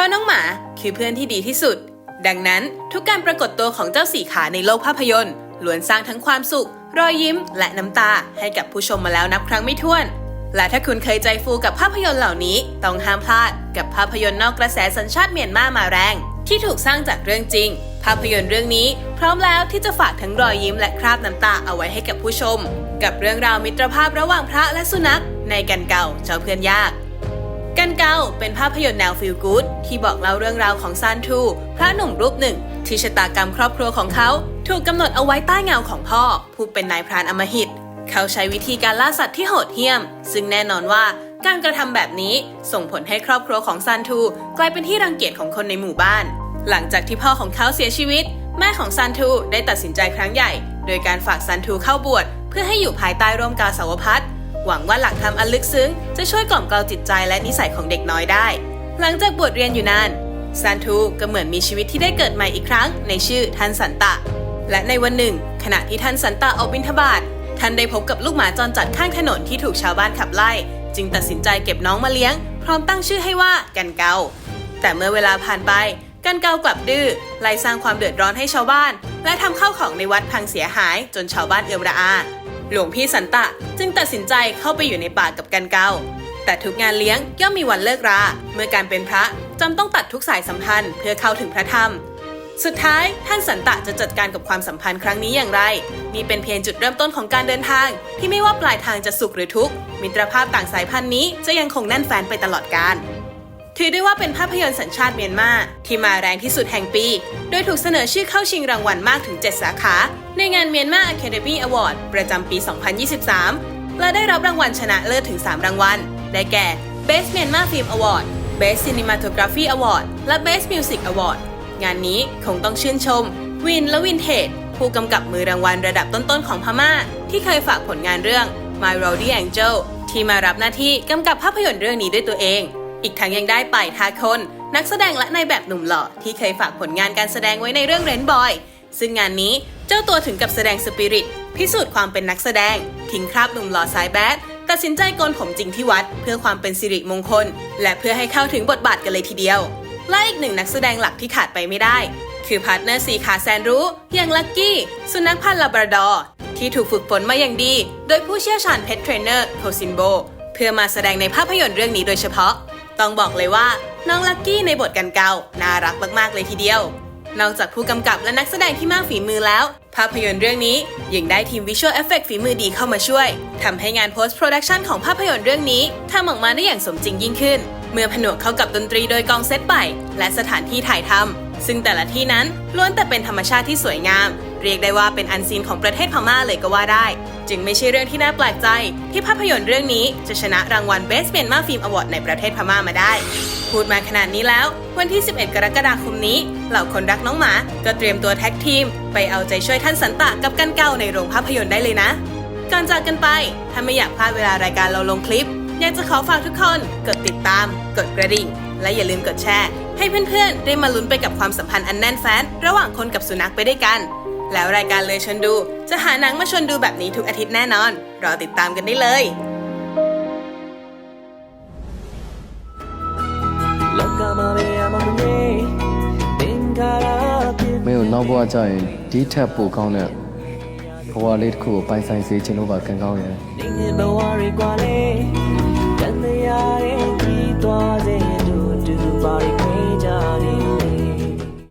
ราะน้องหมาคือเพื่อนที่ดีที่สุด ดังนั้นทุกการปรากฏตัวของเจ้าสี่ขาในโลกภาพยนตร์ล้วนสร้างทั้งความสุข รอยยิ้ม และน้ำตาให้กับผู้ชมมาแล้วนับครั้งไม่ถ้วน และถ้าคุณเคยใจฟูกับภาพยนตร์เหล่านี้ ต้องห้ามพลาดกับภาพยนตร์นอกกระแสสัญชาติเมียนมามาแรง ที่ถูกสร้างจากเรื่องจริง ภาพยนตร์เรื่องนี้ พร้อมแล้วที่จะฝากทั้งรอยยิ้มและคราบน้ำตาเอาไว้ให้กับผู้ชม กับเรื่องราวมิตรภาพระหว่างพระและสุนัข ในกันเก่าเจ้าเพื่อนยาก กันเกาเป็นภาพยนตร์แนวฟิลกู๊ดที่บอกเล่าเรื่องราวของซานทู พระหนุ่มรูปหนึ่ง ที่ชะตากรรมครอบครัวของเขา ถูกกำหนดเอาไว้ใต้เงาของพ่อ ผู้เป็นนายพรานอมหิต เขาใช้วิธีการล่าสัตว์ที่โหดเหี้ยม ซึ่งแน่นอนว่าการกระทำแบบนี้ส่งผลให้ครอบครัวของซานทู กลายเป็นที่รังเกียจของคนในหมู่บ้าน หลังจากที่พ่อของเขาเสียชีวิต แม่ของซันทูได้ตัดสินใจครั้งใหญ่ โดยการฝากซันทูเข้าบวชเพื่อให้อยู่ภายใต้ร่มกาสาวพัด หวังว่าหลักธรรมอันลึกซึ้งจะช่วยกล่อมเกลาจิตใจและนิสัยของเด็กน้อยได้ หลังจากบวชเรียนอยู่นานซันทูก็เหมือนมีชีวิตที่ได้เกิดใหม่อีกครั้ง ในชื่อท่านสันตะ และในวันหนึ่ง ขณะที่ท่านสันตะออกบิณฑบาตท่านได้พบกับลูกหมาจรจัดข้างถนนที่ถูกชาวบ้านขับไล่ จึงตัดสินใจเก็บน้องมาเลี้ยง พร้อมตั้งชื่อให้ว่ากันเกาแต่เมื่อเวลาผ่านไปกันเกากลับดื้อไล่สร้างความเดือดร้อนให้ชาวบ้าน และทำข้าวของในวัดพังเสียหายจนชาวบ้านเอือมระอา หลวงพี่สันตะจึงตัดสินใจเข้าไปอยู่ในป่ากับกันเกาแต่ทุกงานเลี้ยงย่อมมีวันเลิกรา เมื่อการเป็นพระจำต้องตัดทุกสายสัมพันธ์เพื่อเข้าถึงพระธรรม สุดท้ายท่านสันตะจะจัดการกับความสัมพันธ์ครั้งนี้อย่างไรนี่เป็นเพียงจุดเริ่มต้นของการเดินทาง ที่ไม่ว่าปลายทางจะสุขหรือทุกข์มิตรภาพต่างสายพันธุ์นี้จะยังคงแน่นแฟนไปตลอดกาล ถือได้ว่าเป็นภาพยนตร์สัญชาติเมียนมาที่มาแรงที่สุดแห่งปี โดยถูกเสนอชื่อเข้าชิงรางวัลมากถึง 7 สาขา ในงานเมียนมา Academy Award ประจำปี 2023 และได้รับรางวัลชนะเลิศถึง 3 รางวัล ได้แก่ Best Myanmar Film Award Best Cinematography Award และ Best Music Award งานนี้คงต้องชื่นชม วินและวินเทจผู้กำกับมือรางวัลระดับต้นๆของพม่า ที่เคยฝากผลงานเรื่อง My Rowdy Angel ที่มารับหน้าที่กำกับภาพยนตร์เรื่องนี้ด้วยตัวเอง อีกทั้งยังได้ไปทาคน นักแสดงและนายแบบหนุ่มหล่อที่เคยฝากผลงานการแสดงไว้ในเรื่องเรนบอย ซึ่งงานนี้เจ้าตัวถึงกับแสดงสปิริต พิสูจน์ความเป็นนักแสดง ทิ้งคราบหนุ่มหล่อสายแบดตัดสินใจโกนผมจริงที่วัด เพื่อความเป็นสิริมงคล และเพื่อให้เข้าถึงบทบาทกันเลยทีเดียว และอีกหนึ่งนักแสดงหลักที่ขาดไปไม่ได้ คือพาร์ทเนอร์สีขาแสนรู้อย่างลักกี้สุนัขพันธุ์ลาบราดอร์ที่ถูกฝึกฝนมาอย่างดี โดยผู้เชี่ยวชาญเพ t เทรนเนอร์โคซินโบเพื่อมาแสดงในภาพยนตร์เรื่องนี้โดยเฉพาะ ต้องบอกเลยว่าน้องลักกี้ในบทกันเกาน่ารักมากๆเลยทีเดียว นอกจากผู้กำกับและนักแสดงที่มากฝีมือแล้ว ภาพยนตร์เรื่องนี้ยังได้ทีมวิชวลเอฟเฟกฝีมือดีเข้ามาช่วยทำให้งานโพสต์โปรดักชันของภาพยนตร์เรื่องนี้ทำออกมาได้อย่างสมจริงยิ่งขึ้น เมื่อผนวกเข้ากับดนตรีโดยกองเซตใหม่และสถานที่ถ่ายทำซึ่งแต่ละที่นั้นล้วนแต่เป็นธรรมชาติที่สวยงาม เรียกได้ว่าเป็นอันซีนของประเทศพม่าเลยก็ว่าได้ จึงไม่ใช่เรื่องที่น่าแปลกใจ ที่ภาพยนตร์เรื่องนี้จะชนะรางวัล Best Myanmar Film Award ในประเทศพม่ามาได้ พูดมาขนาดนี้แล้ว วันที่ 11 กรกฎาคมนี้ เหล่าคนรักน้องหมา ก็เตรียมตัวแท็กทีม ไปเอาใจช่วยท่านสันตะกับกันเก่าในโรงภาพยนตร์ได้เลยนะ ก่อนจากกันไป ถ้าไม่อยากพลาดเวลารายการเราลงคลิป อยากจะขอฝากทุกคนกดติดตาม กดกระดิ่ง และอย่าลืมกดแชร์ ให้เพื่อนๆ ได้มาลุ้นไปกับความสัมพันธ์อันแน่นแฟ้นระหว่างคนกับสุนัขไปด้วยกัน แล้วรายการเลยชวนดู จะหาหนังมาชวนดูแบบนี้ทุกอาทิตย์แน่นอน รอติดตามกันได้เลย လောကမှာပဲအမမငေးသင်္ခါရပြည့် မင်းကိုနောက်ဘဝကျရင်ဒီထက်ပိုကောင်းတဲ့ဘဝလေးတစ်ခုကိုပိုင်ဆိုင်စေချင်လို့ပါကံကောင်းရဲ့ နေငယ်